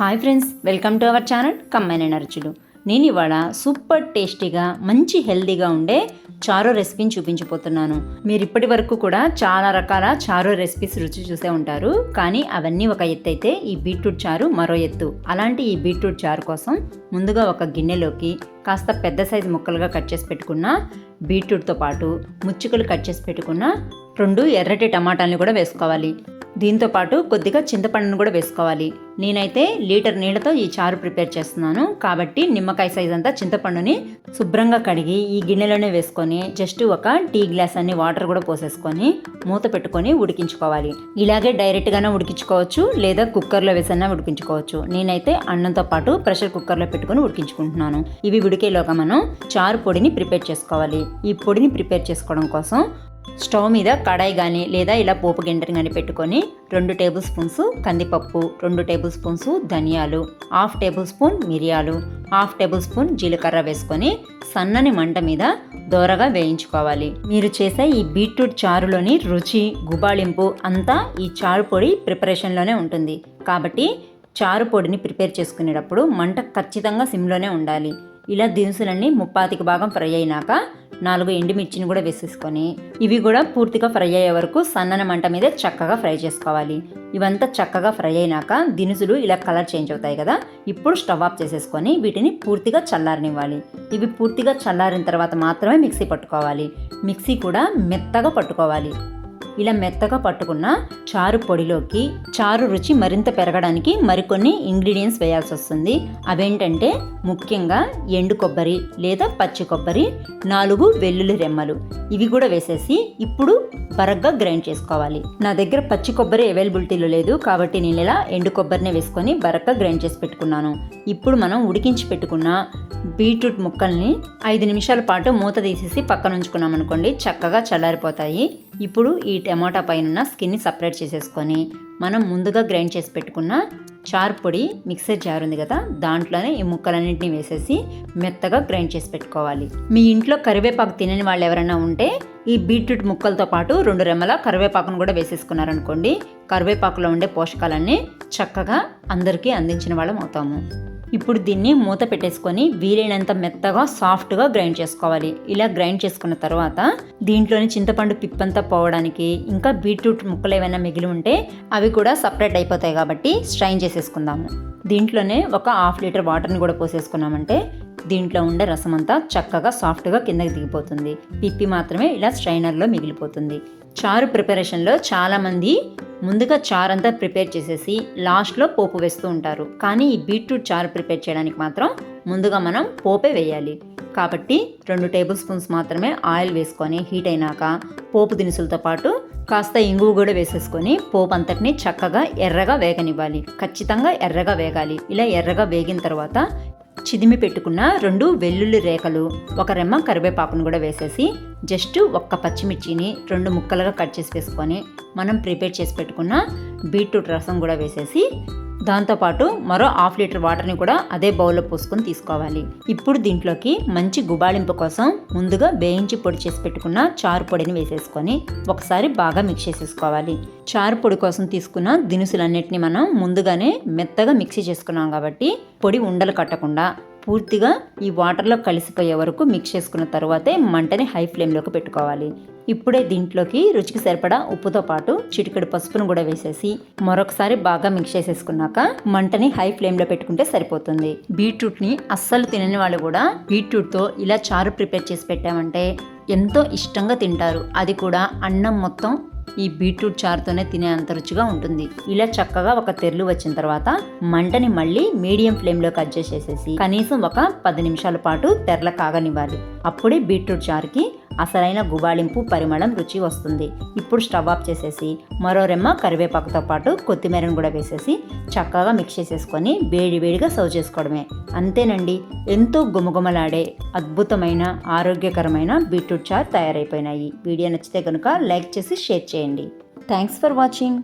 Hi friends welcome to our channel కమ్మైన నరచులు నేను ఇవాళ సూపర్ టేస్టీగా మంచి హెల్దీగా ఉండే చారో రెసిపీని చూపించబోతున్నాను. మీరు ఇప్పటి వరకు కూడా చాలా రకాల చారో రెసిపీస్ రుచి చూసే ఉంటారు. కానీ అవన్నీ ఒక ఎత్తు అయితే ఈ బీట్రూట్ చారు మరో ఎత్తు. అలాంటి ఈ బీట్రూట్ చారు కోసం ముందుగా ఒక గిన్నెలోకి కాస్త పెద్ద సైజు ముక్కలుగా కట్ చేసి పెట్టుకున్న బీట్రూట్తో పాటు ముచ్చుకలు కట్ చేసి పెట్టుకున్న రెండు ఎర్రటి టమాటాలని కూడా వేసుకోవాలి. దీంతో పాటు కొద్దిగా చింతపండును కూడా వేసుకోవాలి. నేనైతే లీటర్ నీళ్ళతో ఈ చారు ప్రిపేర్ చేస్తున్నాను. కాబట్టి నిమ్మకాయ సైజ్ అంతా చింతపండుని శుభ్రంగా కడిగి ఈ గిన్నెలోనే వేసుకొని జస్ట్ ఒక టీ గ్లాస్ అన్ని వాటర్ కూడా పోసేసుకొని మూత పెట్టుకొని ఉడికించుకోవాలి. ఇలాగే డైరెక్ట్గానే ఉడికించుకోవచ్చు లేదా కుక్కర్లో వేసైనా ఉడికించుకోవచ్చు. నేనైతే అన్నంతో పాటు ప్రెషర్ కుక్కర్లో పెట్టుకొని ఉడికించుకుంటున్నాను. ఇవి ఉడికేలోగా మనం చారు పొడిని ప్రిపేర్ చేసుకోవాలి. ఈ పొడిని ప్రిపేర్ చేసుకోవడం కోసం స్టవ్ మీద కడాయి కానీ లేదా ఇలా పోపు గింటని కానీ పెట్టుకొని రెండు టేబుల్ స్పూన్స్ కందిపప్పు రెండు టేబుల్ స్పూన్స్ ధనియాలు హాఫ్ టేబుల్ స్పూన్ మిరియాలు హాఫ్ టేబుల్ స్పూన్ జీలకర్ర వేసుకొని సన్నని మంట మీద దోరగా వేయించుకోవాలి. మీరు చేసే ఈ బీట్రూట్ చారులోని రుచి గుబాళింపు అంతా ఈ చారు పొడి ప్రిపరేషన్లోనే ఉంటుంది. కాబట్టి చారు పొడిని ప్రిపేర్ చేసుకునేటప్పుడు మంట ఖచ్చితంగా సిమ్లోనే ఉండాలి. ఇలా దినుసులన్నీ ముప్పాతికి భాగం ఫ్రై అయినాక నాలుగు ఎండుమిర్చిని కూడా వేసేసుకొని ఇవి కూడా పూర్తిగా ఫ్రై అయ్యే వరకు సన్నన మంట మీద చక్కగా ఫ్రై చేసుకోవాలి. ఇవంతా చక్కగా ఫ్రై అయినాక దినుసులు ఇలా కలర్ చేంజ్ అవుతాయి కదా ఇప్పుడు స్టవ్ ఆఫ్ చేసేసుకొని వీటిని పూర్తిగా చల్లారనివ్వాలి. ఇవి పూర్తిగా చల్లారిన తర్వాత మాత్రమే మిక్సీ పట్టుకోవాలి. మిక్సీ కూడా మెత్తగా పట్టుకోవాలి. ఇలా మెత్తగా పట్టుకున్న చారు పొడిలోకి చారు రుచి మరింత పెరగడానికి మరికొన్ని ఇంగ్రీడియంట్స్ వేయాల్సి వస్తుంది. అవేంటంటే ముఖ్యంగా ఎండు కొబ్బరి లేదా పచ్చి కొబ్బరి నాలుగు వెల్లుల్లి రెమ్మలు. ఇవి కూడా వేసేసి ఇప్పుడు బరగ్గా గ్రైండ్ చేసుకోవాలి. నా దగ్గర పచ్చి కొబ్బరి అవైలబిలిటీలో లేదు కాబట్టి నేను ఇలా ఎండు కొబ్బరిని వేసుకొని బరగ్గా గ్రైండ్ చేసి పెట్టుకున్నాను. ఇప్పుడు మనం ఉడికించి పెట్టుకున్న బీట్రూట్ ముక్కల్ని ఐదు నిమిషాల పాటు మూత తీసేసి పక్కన ఉంచుకున్నాం అనుకోండి చక్కగా చల్లారిపోతాయి. ఇప్పుడు ఈ టమాటా పైన స్కిన్ని సపరేట్ చేసేసుకొని మనం ముందుగా గ్రైండ్ చేసి పెట్టుకున్న చార్ పొడి మిక్సర్ జార్ ఉంది కదా దాంట్లోనే ఈ ముక్కలన్నింటినీ వేసేసి మెత్తగా గ్రైండ్ చేసి పెట్టుకోవాలి. మీ ఇంట్లో కరివేపాకు తినని వాళ్ళు ఎవరైనా ఉంటే ఈ బీట్రూట్ ముక్కలతో పాటు రెండు రెమ్మల కరివేపాకును కూడా వేసేసుకున్నారనుకోండి కరివేపాకులో ఉండే పోషకాలన్నీ చక్కగా అందరికీ అందించిన వాళ్ళం అవుతాము. ఇప్పుడు దీన్ని మూత పెట్టేసుకొని వీలైనంత మెత్తగా సాఫ్ట్గా గ్రైండ్ చేసుకోవాలి. ఇలా గ్రైండ్ చేసుకున్న తర్వాత దీంట్లోని చింతపండు పిప్పంతా పోవడానికి ఇంకా బీట్రూట్ ముక్కలు ఏమైనా మిగిలి ఉంటే అవి కూడా సపరేట్ అయిపోతాయి కాబట్టి స్ట్రైన్ చేసేసుకుందాము. దీంట్లోనే ఒక హాఫ్ లీటర్ వాటర్ని కూడా పోసేసుకున్నామంటే దీంట్లో ఉండే రసం అంతా చక్కగా సాఫ్ట్గా కిందకి దిగిపోతుంది. పిప్పి మాత్రమే ఇలా స్ట్రైనర్లో మిగిలిపోతుంది. చారు ప్రిపరేషన్లో చాలామంది ముందుగా చార్ అంతా ప్రిపేర్ చేసేసి లాస్ట్లో పోపు వేస్తూ ఉంటారు. కానీ ఈ బీట్రూట్ చారు ప్రిపేర్ చేయడానికి మాత్రం ముందుగా మనం పోపే వేయాలి. కాబట్టి రెండు టేబుల్ స్పూన్స్ మాత్రమే ఆయిల్ వేసుకొని హీట్ అయినాక పోపు దినుసులతో పాటు కాస్త ఇంగువ కూడా వేసేసుకొని పోపు అంతటిని చక్కగా ఎర్రగా వేగనివ్వాలి. ఖచ్చితంగా ఎర్రగా వేగాలి. ఇలా ఎర్రగా వేగిన తర్వాత చిదిమి పెట్టుకున్న రెండు వెల్లుల్లి రేఖలు ఒక రెమ్మ కరివేపాకును కూడా వేసేసి జస్ట్ ఒక్క పచ్చిమిర్చిని రెండు ముక్కలుగా కట్ చేసి వేసుకొని మనం ప్రిపేర్ చేసి పెట్టుకున్న బీట్రూట్ రసం కూడా వేసేసి దాంతోపాటు మరో హాఫ్ లీటర్ వాటర్ని కూడా అదే బౌల్లో పోసుకొని తీసుకోవాలి. ఇప్పుడు దీంట్లోకి మంచి గుబాళింపు కోసం ముందుగా వేయించి పొడి చేసి పెట్టుకున్న చారు పొడిని వేసేసుకొని ఒకసారి బాగా మిక్స్ చేసేసుకోవాలి. చారు పొడి కోసం తీసుకున్న దినుసులన్నిటిని మనం ముందుగానే మెత్తగా మిక్సీ చేసుకున్నాం కాబట్టి పొడి ఉండలు కట్టకుండా పూర్తిగా ఈ వాటర్లో కలిసిపోయే వరకు మిక్స్ చేసుకున్న తర్వాతే మంటని హై ఫ్లేమ్లోకి పెట్టుకోవాలి. ఇప్పుడే దీంట్లోకి రుచికి సరిపడా ఉప్పుతో పాటు చిటికెడు పసుపును కూడా వేసేసి మరొకసారి బాగా మిక్స్ చేసేసుకున్నాక మంటని హై ఫ్లేమ్లో పెట్టుకుంటే సరిపోతుంది. బీట్రూట్ని అస్సలు తినని వాళ్ళు కూడా బీట్రూట్తో ఇలా చారు ప్రిపేర్ చేసి పెట్టామంటే ఎంతో ఇష్టంగా తింటారు. అది కూడా అన్నం మొత్తం ఈ బీట్రూట్ చారుతోనే తినే అంత రుచిగా ఉంటుంది. ఇలా చక్కగా ఒక తెరలు వచ్చిన తర్వాత మంటని మళ్ళీ మీడియం ఫ్లేమ్లో కట్ చేసేసి కనీసం ఒక పది నిమిషాల పాటు తెరల కాగనివ్వాలి. అప్పుడే బీట్రూట్ చారుకి అసలైన గుబాళింపు పరిమళం రుచి వస్తుంది. ఇప్పుడు స్టవ్ ఆఫ్ చేసేసి మరో రెమ్మ కరివేపాకుతో పాటు కొత్తిమీరను కూడా వేసేసి చక్కగా మిక్స్ చేసేసుకొని వేడి వేడిగా సర్వ్ చేసుకోవడమే. అంతేనండి ఎంతో గుమగుమలాడే అద్భుతమైన ఆరోగ్యకరమైన బీట్రూట్ చార్ తయారైపోయినాయి. వీడియో నచ్చితే కనుక లైక్ చేసి షేర్ చేయండి. Thanks for watching